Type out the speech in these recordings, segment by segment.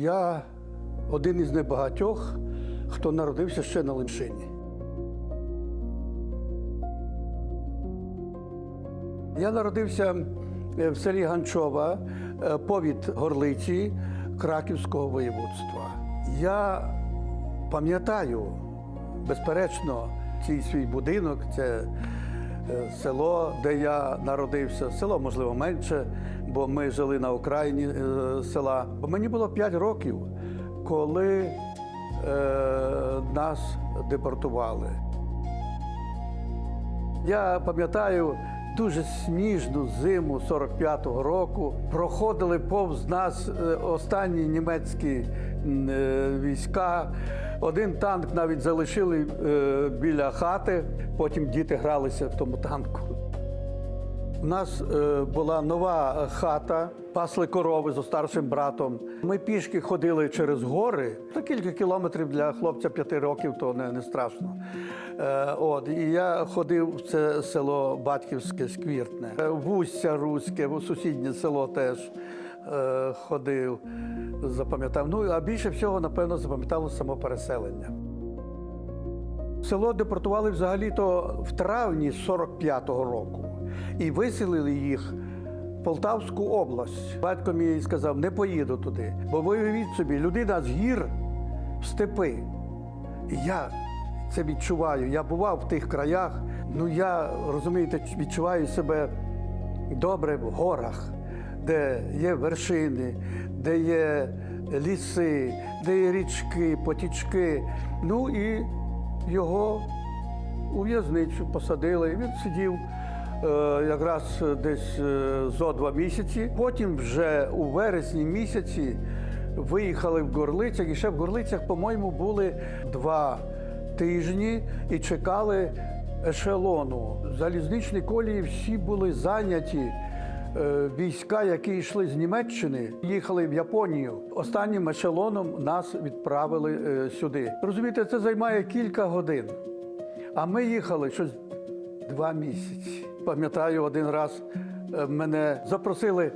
Я один із небагатьох, хто народився ще на Лимшині. Я народився е, в селі Ганчова, е, повід Горлиці Краківського воєводства. Я пам'ятаю, безперечно, цей свій будинок, це село, де я народився. Село, можливо, менше, бо ми жили на окраїні е, села. Мені було 5 років, коли е, нас депортували. Я пам'ятаю дуже сніжну зиму 45-го року. Проходили повз нас е, останні німецькі е, війська. Один танк навіть залишили е, біля хати. Потім діти гралися в тому танку. У нас е, була нова хата, пасли корови з старшим братом. Ми пішки ходили через гори. Та кілька кілометрів для хлопця п'яти років, то не, не страшно. Е, от, і я ходив в це село Батьківське Сквіртне, Е, Руське, сусіднє село теж е, ходив, запам'ятав. Ну, а більше всього, напевно, запам'ятало само переселення. Село депортували взагалі-то в травні 45-го року і виселили їх в Полтавську область. Батько мій сказав, не поїду туди, бо виявіть собі, людина з гір в степи. І я це відчуваю. Я бував в тих краях. Ну я розумієте, відчуваю себе добре в горах, де є вершини, де є ліси, де є річки, потічки. Ну і його у в'язницю посадили. Він сидів е, якраз десь е, зо два місяці. Потім вже у вересні місяці виїхали в Горлицях, і ще в Горлицях, по-моєму, були два тижні і чекали ешелону. Залізничні колії всі були зайняті. Е, Війська, які йшли з Німеччини, їхали в Японію. Останнім ешелоном нас відправили е, сюди. Розумієте, це займає кілька годин. А ми їхали щось два місяці. Пам'ятаю, один раз е, мене запросили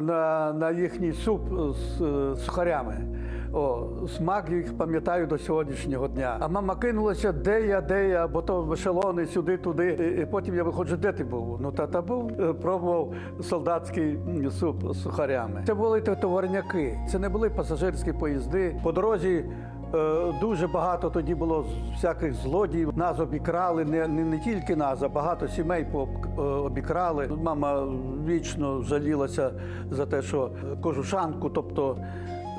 на, на їхній суп з сухарями. О, смак їх пам'ятаю до сьогоднішнього дня. А мама кинулася, де я, де я, бо то ешелони сюди, туди. І, потім я виходжу, де ти був? Ну та та був, Е, пробував солдатський суп з сухарями. Це були то- товарняки, це не були пасажирські поїзди. По дорозі Е, Дуже багато тоді було всяких злодіїв. Нас обікрали, не, не, не тільки нас, а багато сімей пооб- е, обікрали. Мама вічно жалілася за те, що кожушанку, тобто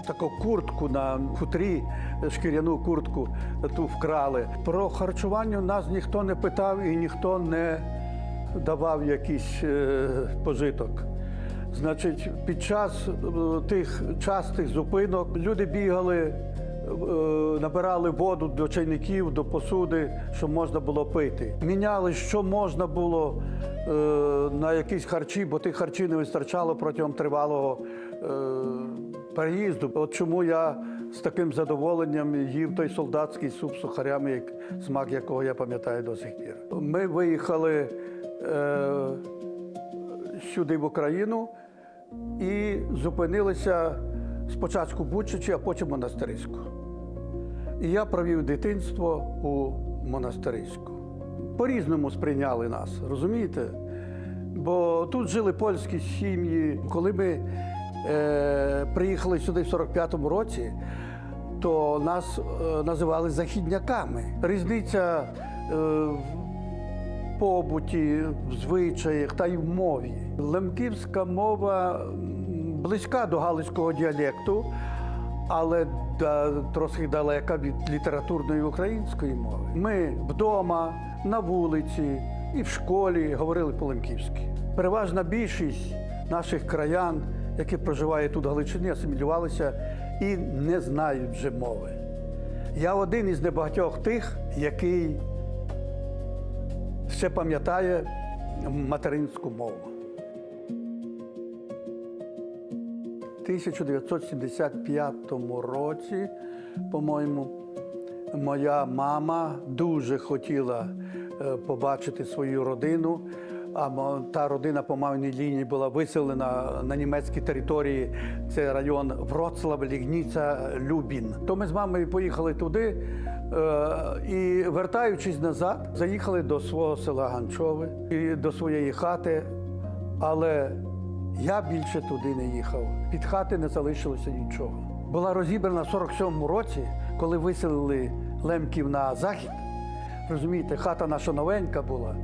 таку куртку на хутрі, шкіряну куртку ту вкрали. Про харчування нас ніхто не питав і ніхто не давав якийсь е, пожиток. Значить, під час е, тих частих зупинок люди бігали, е, набирали воду до чайників, до посуди, щоб можна було пити. Міняли, що можна було на якісь харчі, бо тих харчів не вистачало протягом тривалого переїзду. От чому я з таким задоволенням їв той солдатський суп з сухарями, смак якого я пам'ятаю до сих пір. Ми виїхали. Е, сюди в Україну і зупинилися спочатку в Бучачі, а потім в Монастириську. І я провів дитинство у Монастириську. По-різному сприйняли нас, розумієте? Бо тут жили польські сім'ї. Коли ми е, приїхали сюди в 45-му році, то нас е, називали західняками. Різниця е, в побуті, в звичаях та й в мові. Лемківська мова близька до галицького діалекту, але да, трохи далека від літературної української мови. Ми вдома, на вулиці і в школі говорили по-лемківськи. Переважна більшість наших краян, які проживають тут в Галичині, асимілювалися і не знають вже мови. Я один із небагатьох тих, який ще пам'ятає материнську мову. 1975 році, по-моєму, моя мама дуже хотіла е, побачити свою родину. А та родина по маминій лінії була виселена на німецькій території. Це район Вроцлав, Лігніця, Любін. То ми з мамою поїхали туди е, і, вертаючись назад, заїхали до свого села Ганчове і до своєї хати. Але я більше туди не їхав. Від хати не залишилося нічого. Була розібрана в 47-му році, коли виселили лемків на захід. Розумієте, хата наша новенька була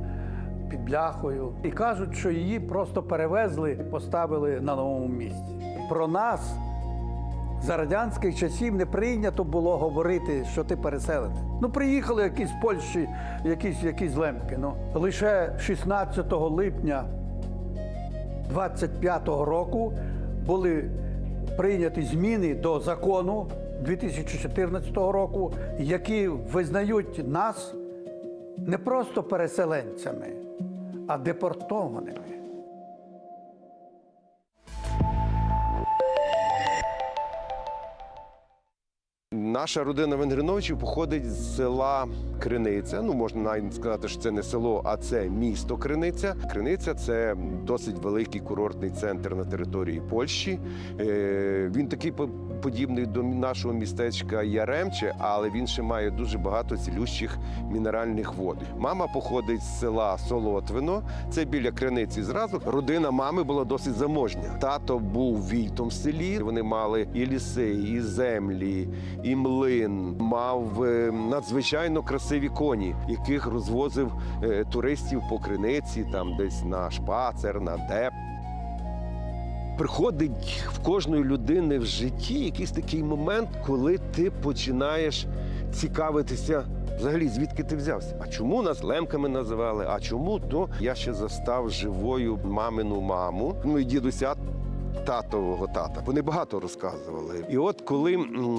під бляхою. І кажуть, що її просто перевезли, поставили на новому місці. Про нас за радянських часів не прийнято було говорити, що ти переселений. Ну, приїхали якісь з Польщі, якісь, якісь лемки. Ну. Лише 16 липня 25-го року були прийняті зміни до закону 2014 року, які визнають нас не просто переселенцями, а депортованими. Наша родина Венгриновичів походить з села Криниця. Ну можна навіть сказати, що це не село, а це місто Криниця. Криниця це досить великий курортний центр на території Польщі. Е, Він такий по- подібний до нашого містечка Яремче, але він ще має дуже багато цілющих мінеральних вод. Мама походить з села Солотвино. Це біля криниці. Зразу родина мами була досить заможня. Тато був війтом в селі. Вони мали і ліси, і землі, і млин. Мав е, надзвичайно красиві коні, яких розвозив е, туристів по криниці, там десь на шпацер, на деп. Приходить в кожної людини в житті якийсь такий момент, коли ти починаєш цікавитися. Взагалі, звідки ти взявся? А чому нас лемками називали? А чому то я ще застав живою мамину маму, ну і дідуся татового тата. Вони багато розказували. І от коли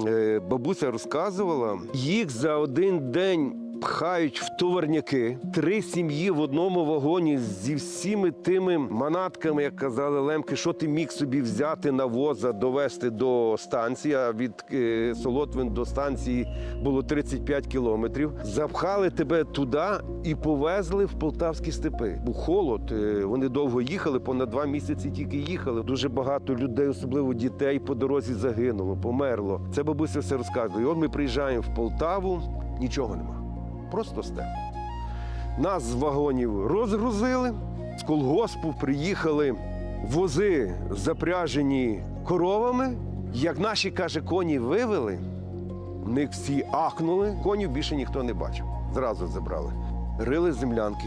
е, бабуся розказувала, їх за один день. Пхають в товарняки три сім'ї в одному вагоні зі всіми тими манатками, як казали лемки, що ти міг собі взяти на воза, довести до станції. А від е, Солотвин до станції було 35 кілометрів. Запхали тебе туди і повезли в полтавські степи. Був холод. е, Вони довго їхали, понад два місяці тільки їхали. Дуже багато людей, особливо дітей, по дорозі загинуло, померло. Це бабуся все розказує. От ми приїжджаємо в Полтаву, нічого нема. Просто степ. Нас з вагонів розгрузили, з колгоспу приїхали вози, запряжені коровами. Як наші, каже, коні вивели, в них всі ахнули, конів більше ніхто не бачив. Зразу забрали. Рили землянки,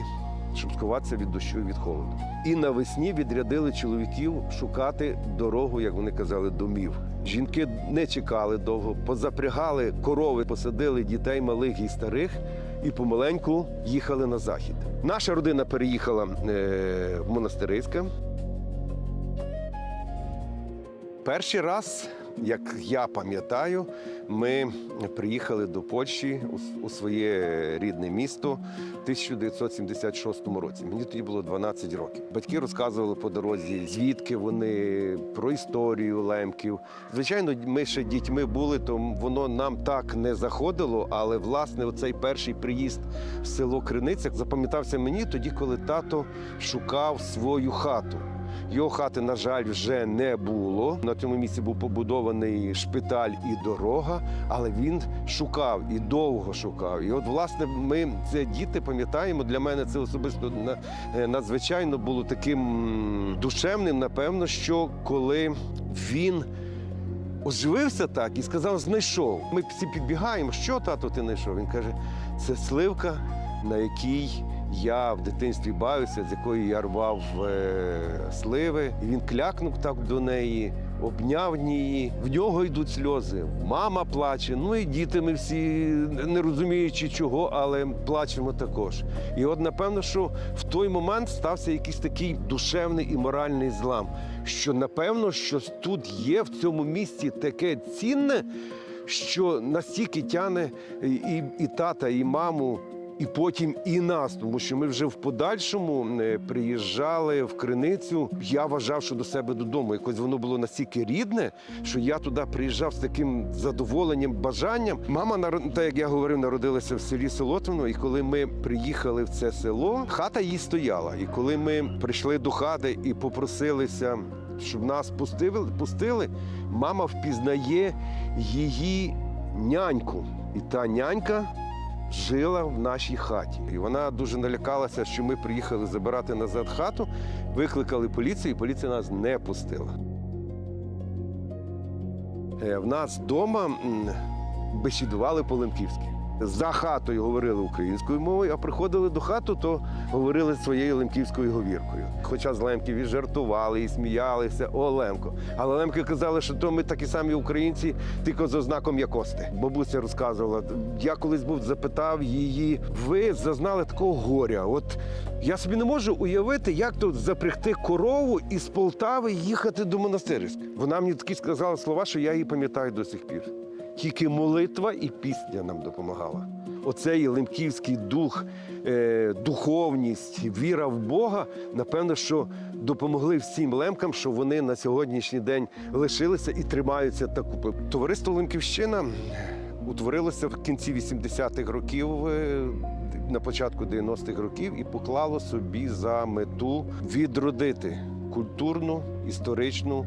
щоб сховатися від дощу і від холоду. І навесні відрядили чоловіків шукати дорогу, як вони казали, домів. Жінки не чекали довго, позапрягали корови, посадили дітей малих і старих і помаленьку їхали на захід. Наша родина переїхала е, в Монастириське. Перший раз, як я пам'ятаю, ми приїхали до Польщі у, своє рідне місто в 1976 році. Мені тоді було 12 років. Батьки розказували по дорозі, звідки вони, про історію лемків. Звичайно, ми ще дітьми були, то воно нам так не заходило. Але власне, оцей перший приїзд в село Криниця запам'ятався мені тоді, коли тато шукав свою хату. Його хати, на жаль, вже не було. На цьому місці був побудований шпиталь і дорога, але він шукав і довго шукав. І от, власне, ми це діти пам'ятаємо. Для мене це особисто е, надзвичайно було таким душевним, напевно, що коли він. Оживився так і сказав, знайшов. Ми всі підбігаємо. Що тато ти знайшов? Він каже, це сливка, на якій я в дитинстві бавився, з якої я рвав е, сливи. І він клякнув так до неї, обняв її. В нього йдуть сльози. Мама плаче. Ну і діти ми всі не розуміючи чого, але плачемо також. І от напевно, що в той момент стався якийсь такий душевний і моральний злам. Що напевно, що тут є в цьому місті таке цінне, що настільки тяне і, і тата, і маму, і потім і нас, тому що ми вже в подальшому е, приїжджали в криницю. Я вважав, що до себе додому. Якось воно було настільки рідне, що я туди приїжджав з таким задоволенням, бажанням. Мама так як я говорив, народилася в селі Солотвино. І коли ми приїхали в це село, хата її стояла. І коли ми прийшли до хати і попросилися, щоб нас пустили, пустили, мама впізнає її няньку. І та нянька жила в нашій хаті. І вона дуже налякалася, що ми приїхали забирати назад хату, викликали поліцію, і поліція нас не пустила. Е, В нас вдома бесідували по-лемківськи. За хатою говорили українською мовою, а приходили до хату, то говорили своєю лемківською говіркою. Хоча з лемків і жартували, і сміялися, о, лемко. Але лемки казали, що то ми такі самі українці, тільки з ознаком якости. Бабуся розказувала. Я колись був запитав її: ви зазнали такого горя? От я собі не можу уявити, як тут запрягти корову із Полтави їхати до монастирська. Вона мені такі сказала слова, що я її пам'ятаю до сих пір. Тільки молитва і пісня нам допомагала. Оцей лемківський дух, е, духовність, віра в Бога, напевно, що допомогли всім лемкам, що вони на сьогоднішній день лишилися і тримаються та купи. Товариство Лемківщина утворилося в кінці 80-х років. е, На початку 90-х років і поклало собі за мету відродити культурну історичну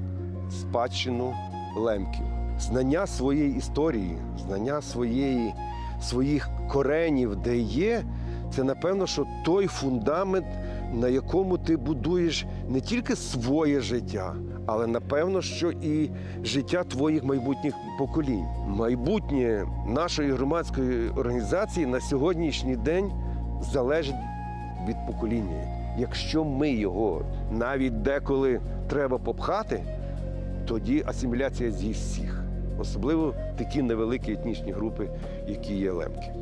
спадщину лемків знання своєї історії, знання своєї, своїх коренів, де є, це напевно, що той фундамент, на якому ти будуєш не тільки своє життя, але напевно, що і життя твоїх майбутніх поколінь. Майбутнє нашої громадської організації на сьогоднішній день залежить від покоління. Якщо ми його навіть деколи треба попхати, тоді асиміляція з'їсть всіх, особливо такі невеликі етнічні групи, які є лемки.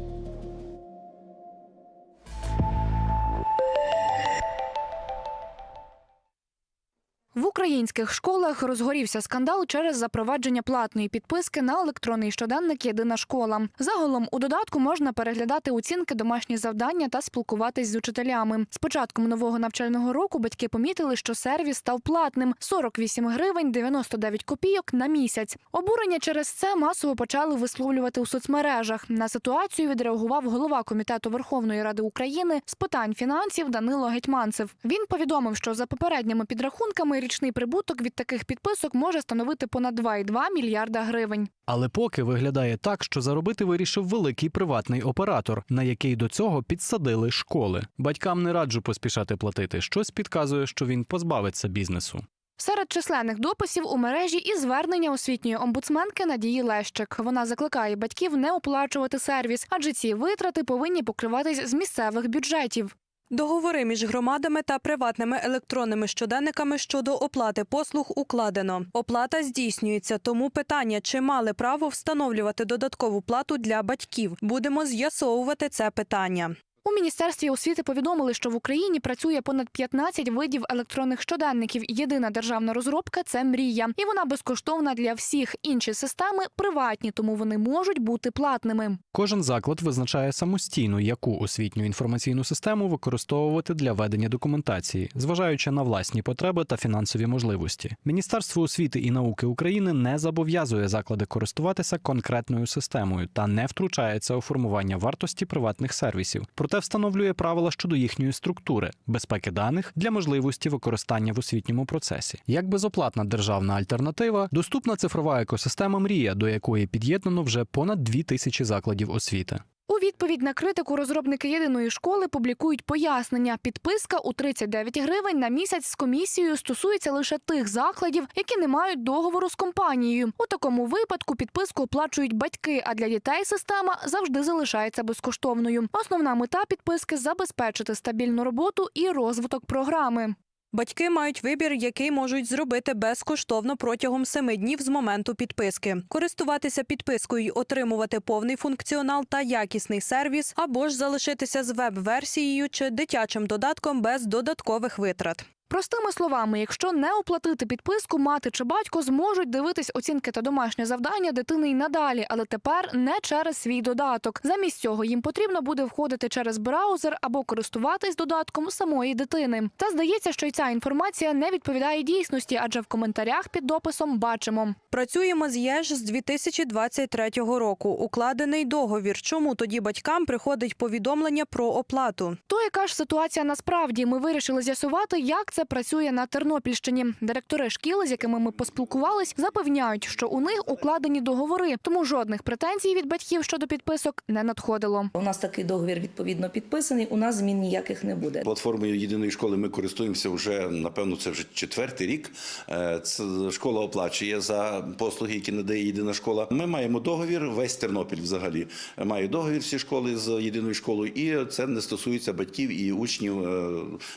Українських школах розгорівся скандал через запровадження платної підписки на електронний щоденник Єдина школа. Загалом у додатку можна переглядати оцінки, домашні завдання та спілкуватись з учителями. З початком нового навчального року батьки помітили, що сервіс став платним 48 гривень 99 копійок на місяць. Обурення через це масово почали висловлювати у соцмережах. На ситуацію відреагував голова комітету Верховної Ради України з питань фінансів Данило Гетьманцев. Він повідомив, що за попередніми підрахунками річний прибуток від таких підписок може становити понад 2,2 мільярда гривень. Але поки виглядає так, що заробити вирішив великий приватний оператор, на який до цього підсадили школи. Батькам не раджу поспішати платити. Щось підказує, що він позбавиться бізнесу. Серед численних дописів у мережі і звернення освітньої омбудсменки Надії Лещик. Вона закликає батьків не оплачувати сервіс, адже ці витрати повинні покриватись з місцевих бюджетів. Договори між громадами та приватними електронними щоденниками щодо оплати послуг укладено. Оплата здійснюється, тому питання, чи мали право встановлювати додаткову плату для батьків. Будемо з'ясовувати це питання. У міністерстві освіти повідомили, що в Україні працює понад 15 видів електронних щоденників. Єдина державна розробка це мрія, і вона безкоштовна для всіх. Інші системи приватні, тому вони можуть бути платними. Кожен заклад визначає самостійно, яку освітню інформаційну систему використовувати для ведення документації, зважаючи на власні потреби та фінансові можливості. Міністерство освіти і науки України не зобов'язує заклади користуватися конкретною системою та не втручається у формування вартості приватних сервісів. Проте встановлює правила щодо їхньої структури, безпеки даних для можливості використання в освітньому процесі. Як безоплатна державна альтернатива, доступна цифрова екосистема Мрія, до якої під'єднано вже понад дві тисячі закладів освіти. У відповідь на критику розробники єдиної школи публікують пояснення. Підписка у 39 гривень на місяць з комісією стосується лише тих закладів, які не мають договору з компанією. У такому випадку підписку оплачують батьки, а для дітей система завжди залишається безкоштовною. Основна мета підписки забезпечити стабільну роботу і розвиток програми. Батьки мають вибір, який можуть зробити безкоштовно протягом семи днів з моменту підписки. Користуватися підпискою, отримувати повний функціонал та якісний сервіс, або ж залишитися з веб-версією чи дитячим додатком без додаткових витрат. Простими словами, якщо не оплатити підписку, мати чи батько зможуть дивитись оцінки та домашнє завдання дитини й надалі, але тепер не через свій додаток. Замість цього їм потрібно буде входити через браузер або користуватись додатком самої дитини. Та здається, що й ця інформація не відповідає дійсності, адже в коментарях під дописом бачимо. Працюємо з ЄЖ з 2023 року. Укладений договір. Чому тоді батькам приходить повідомлення про оплату? То яка ж ситуація насправді? Ми вирішили з'ясувати, як це працює на Тернопільщині. Директори шкіл, з якими ми поспілкувались, запевняють, що у них укладені договори, тому жодних претензій від батьків щодо підписок не надходило. У нас такий договір відповідно підписаний. У нас змін ніяких не буде. Платформою єдиної школи ми користуємося вже напевно. Це вже четвертий рік. Е, Це школа оплачує за послуги, які надає єдина школа. Ми маємо договір. Весь Тернопіль взагалі має договір всі школи з єдиною школою, і це не стосується батьків і учнів е,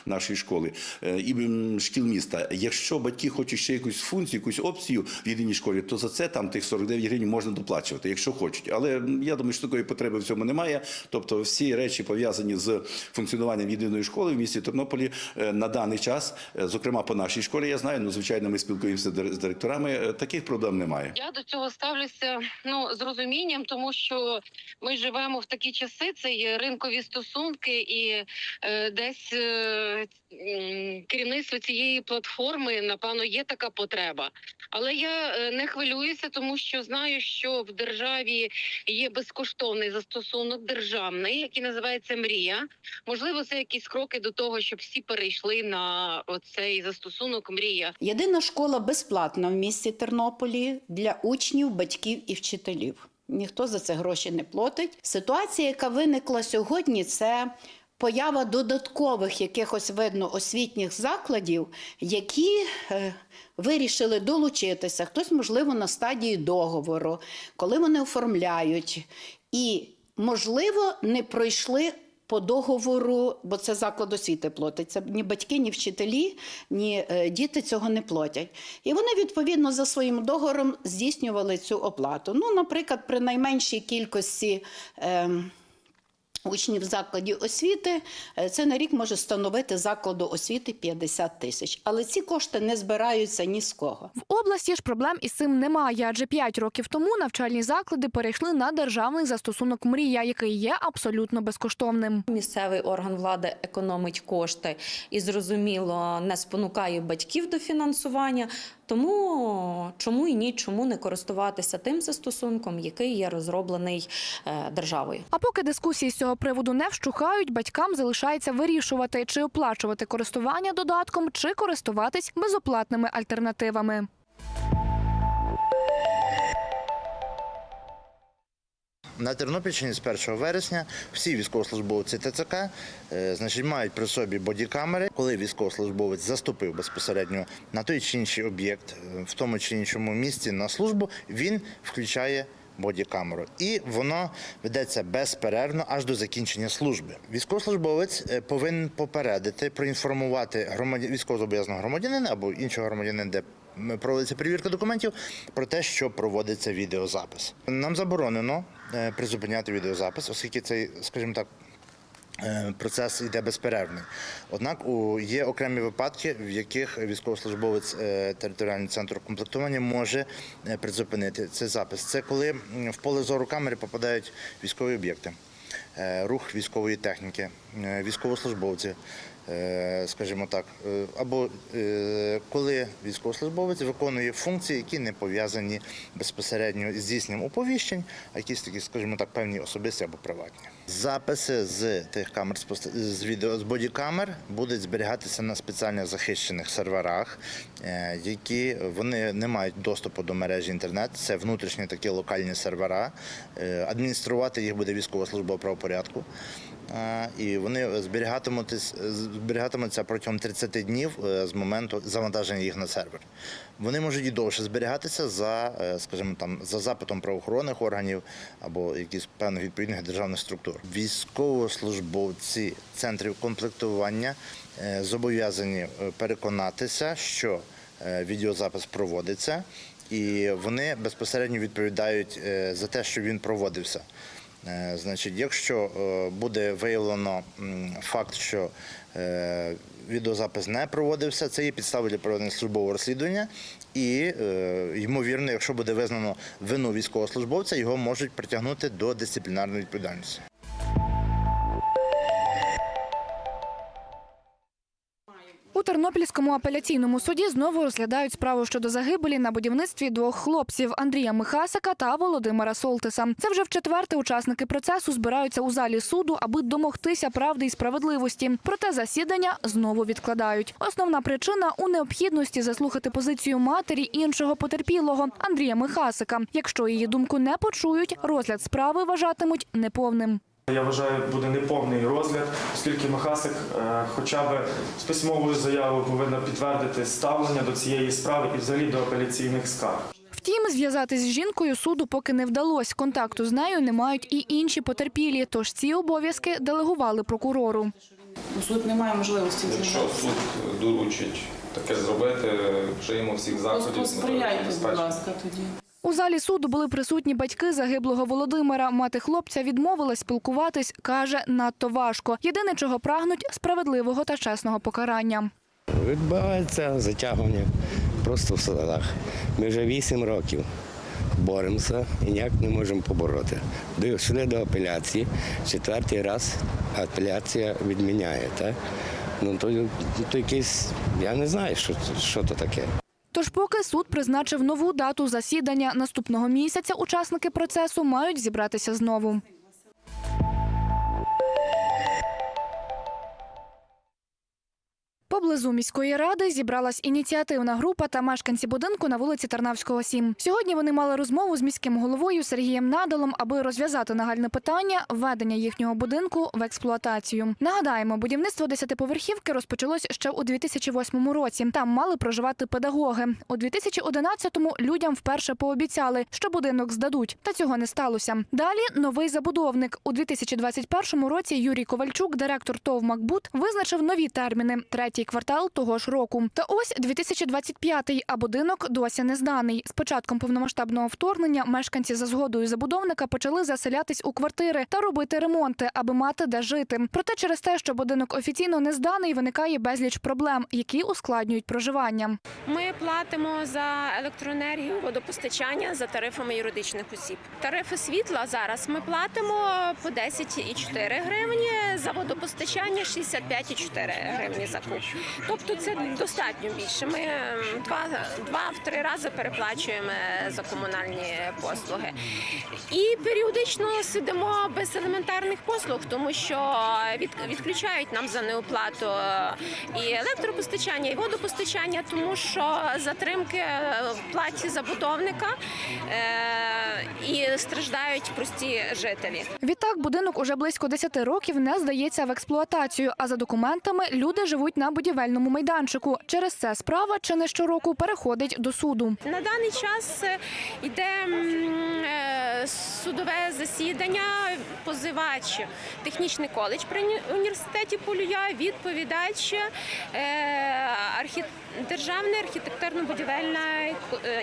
нашої школи е, і шкіл міста. Якщо батьки хочуть ще якусь функцію, якусь опцію в єдиній школі, то за це там тих 49 гривень можна доплачувати, якщо хочуть. Але я думаю, що такої потреби в цьому немає. Тобто, всі речі пов'язані з функціонуванням єдиної школи в місті Тернополі е, на даний час, е, зокрема по нашій школі, я знаю. Ну звичайно, ми спілкуємося з директорами. е, Таких проблем немає. Я до цього ставлюся ну з розумінням, тому що ми живемо в такі часи. Це є ринкові стосунки, і е, десь е, м, керівництво цієї платформи напевно є така потреба. Але я е, не хвилююся, тому що знаю, що в державі є безкоштовний застосунок державний, який називається Мрія. Можливо, це якісь кроки до того, щоб всі перейшли на оцей застосунок Мрія. Єдина школа безплатна в місті Тернополі для учнів, батьків і вчителів. Ніхто за це гроші не платить. Ситуація, яка виникла сьогодні, це поява додаткових якихось видно освітніх закладів, які е, вирішили долучитися. Хтось, можливо, на стадії договору, коли вони оформляють, і, можливо, не пройшли по договору, бо це заклад освіти платить. Це ні батьки, ні вчителі, ні е, діти цього не платять. І вони відповідно за своїм договором здійснювали цю оплату. Ну, наприклад, при найменшій кількості. Е, Учнів закладів освіти е, це на рік може становити закладу освіти 50 тисяч, але ці кошти не збираються ні з кого. В області ж проблем із цим немає, адже 5 років тому навчальні заклади перейшли на державний застосунок Мрія, який є абсолютно безкоштовним. Місцевий орган влади економить кошти і зрозуміло не спонукає батьків до фінансування. Тому чому і ні, чому не користуватися тим застосунком, який є розроблений е, державою. А поки дискусії з цього приводу не вщухають, батькам залишається вирішувати, чи оплачувати користування додатком, чи користуватись безоплатними альтернативами. На Тернопільщині з 1 вересня всі військовослужбовці ТЦК е, значить, мають при собі бодікамери. Коли військовослужбовець заступив безпосередньо на той чи інший об'єкт, е, в тому чи іншому місці на службу, він включає бодікамеру. І воно ведеться безперервно аж до закінчення служби. Військовослужбовець е, повинен попередити, проінформувати громадян, військовозобов'язаного громадянина або іншого громадянина, де проводиться перевірка документів, про те, що проводиться відеозапис. Нам заборонено призупиняти відеозапис, оскільки цей, скажімо так, е, процес йде безперервний. Однак є окремі випадки, в яких військовослужбовець е, територіального центру комплектування може е, призупинити цей запис. Це коли в поле зору камери попадають військові об'єкти, е, рух військової техніки, е, військовослужбовці. Е, Скажімо так, е, або е, коли військовослужбовець виконує функції, які не пов'язані безпосередньо з здійсненням оповіщень, а якісь такі, скажімо так, певні особисті або приватні. Записи з тих камер з відео з бодікамер будуть зберігатися на спеціально захищених серверах, які вони не мають доступу до мережі інтернет. Це внутрішні такі локальні сервера. Адмініструвати їх буде військова служба правопорядку. І вони зберігатимуться, протягом 30 днів е, з моменту завантаження їх на сервер. Вони можуть і довше зберігатися за, е, скажімо, там за запитом правоохоронних органів або якихось певних відповідних державних структур. Військовослужбовці центрів комплектування е, зобов'язані переконатися, що відеозапис проводиться, і вони безпосередньо відповідають за те, що він проводився. Е, Значить, якщо е, буде виявлено факт, що е, відеозапис не проводився. Це є підстави для проведення службового розслідування. І, ймовірно, якщо буде визнано вину військовослужбовця, його можуть притягнути до дисциплінарної відповідальності. Тернопільському апеляційному суді знову розглядають справу щодо загибелі на будівництві двох хлопців Андрія Михасика та Володимира Солтиса. Це вже в четверте учасники процесу збираються у залі суду, аби домогтися правди і справедливості. Проте засідання знову відкладають. Основна причина у необхідності заслухати позицію матері іншого потерпілого Андрія Михасика. Якщо її думку не почують, розгляд справи вважатимуть неповним. Я вважаю, буде неповний розгляд, оскільки Михасик е, хоча б з письмовою заявою повинна підтвердити ставлення до цієї справи і взагалі до апеляційних скарг. Втім, зв'язатись з жінкою суду поки не вдалося. Контакту з нею не мають і інші потерпілі, тож ці обов'язки делегували прокурору. Суд не має можливості Якщо суд доручить таке зробити, вжиємо всіх заходів. Посприяйте, будь ласка, тоді. У залі суду були присутні батьки загиблого Володимира. Мати хлопця відмовилась спілкуватись, каже, надто важко. Єдине, чого прагнуть справедливого та чесного покарання. Відбувається затягування просто в судах. Ми вже вісім років боремося і ніяк не можемо побороти. Дійшли до апеляції, четвертий раз апеляція відміняє. Так? Ну, то, то якийсь, я не знаю, що, що то таке. Тож, поки суд призначив нову дату засідання наступного місяця, учасники процесу мають зібратися знову. Поблизу міської ради зібралась ініціативна група та мешканці будинку на вулиці Тарнавського 7. Сьогодні вони мали розмову з міським головою Сергієм Надалом, аби розв'язати нагальне питання введення їхнього будинку в експлуатацію. Нагадаємо, будівництво десятиповерхівки розпочалось ще у 2008 році. Там мали проживати педагоги. У 2011-му людям вперше пообіцяли, що будинок здадуть, та цього не сталося. Далі новий забудовник у 2021 році. Юрій Ковальчук, директор ТОВ «Макбут», визначив нові терміни третій квартал того ж року. Та ось 2025-й, а будинок досі не зданий. З початком повномасштабного вторгнення мешканці за згодою забудовника почали заселятись у квартири та робити ремонти, аби мати де жити. Проте через те, що будинок офіційно не зданий, виникає безліч проблем, які ускладнюють проживання. Ми платимо за електроенергію, водопостачання за тарифами юридичних осіб. Тарифи світла зараз ми платимо по 10,4 гривні, за водопостачання 65,4 гривні за куб. Тобто це достатньо більше. Ми ем, два, рази переплачуємо за комунальні послуги. І періодично сидимо без елементарних послуг, тому що від, відключають нам за неоплату е, і електропостачання, і водопостачання, тому що затримки в платі забудовника е, і страждають прості жителі. Відтак будинок уже близько 10 років не здається в експлуатацію. А за документами люди живуть на будівельному майданчику. Через це справа чи не щороку переходить до суду. На даний час е, йде е, судове засідання. Позивач технічний коледж при університеті Полюя, відповідач е. Державна архітектурно-будівельна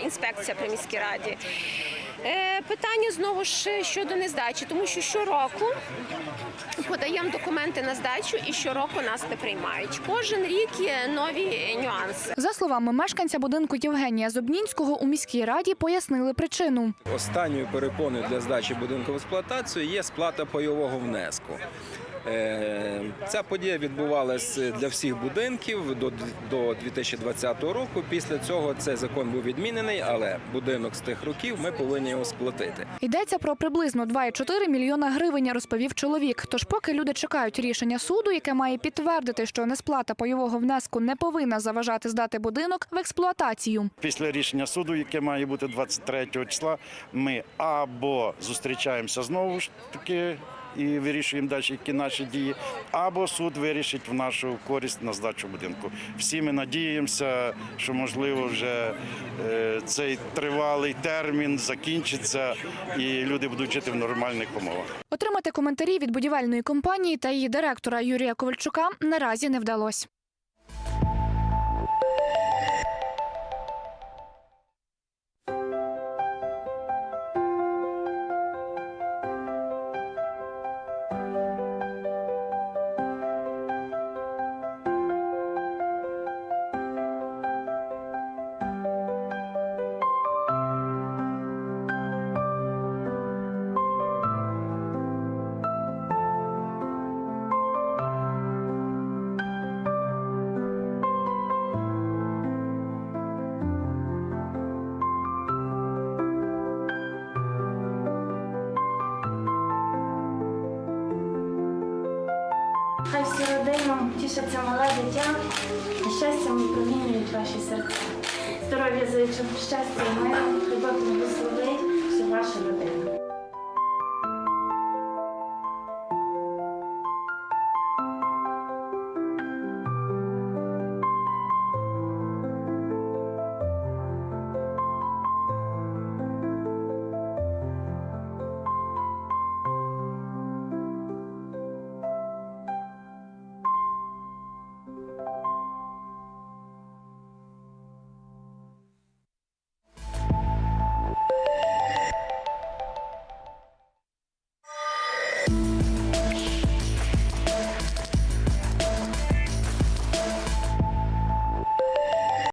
інспекція при міській раді. Питання знову ж щодо нездачі, тому що щороку подаємо документи на здачу і щороку нас не приймають. Кожен рік є нові нюанси. За словами мешканця будинку Євгенія Зобнінського, у міській раді пояснили причину. Останньою перепоною для здачі будинку в експлуатацію є сплата пайового внеску. Е, Ця подія відбувалася для всіх будинків до до 2020 року. Після цього цей закон був відмінений, але будинок з тих років ми повинні його сплатити. Йдеться про приблизно 2,4 мільйона гривень, розповів чоловік. Тож, поки люди чекають рішення суду, яке має підтвердити, що несплата пайового внеску не повинна заважати здати будинок в експлуатацію. Після рішення суду, яке має бути 23 числа, ми або зустрічаємося знову ж таки і вирішуємо далі, які наші дії, або суд вирішить в нашу користь на здачу будинку. Всі ми надіємося, що можливо вже е, цей тривалий термін закінчиться і люди будуть жити в нормальних умовах. Отримати коментарі від будівельної компанії та її директора Юрія Ковальчука наразі не вдалося. Тішиться мале дитя, і щастям промінюють ваші серця. Здоров'я зичу, щастя і миру, любов благословить всю вашу родину.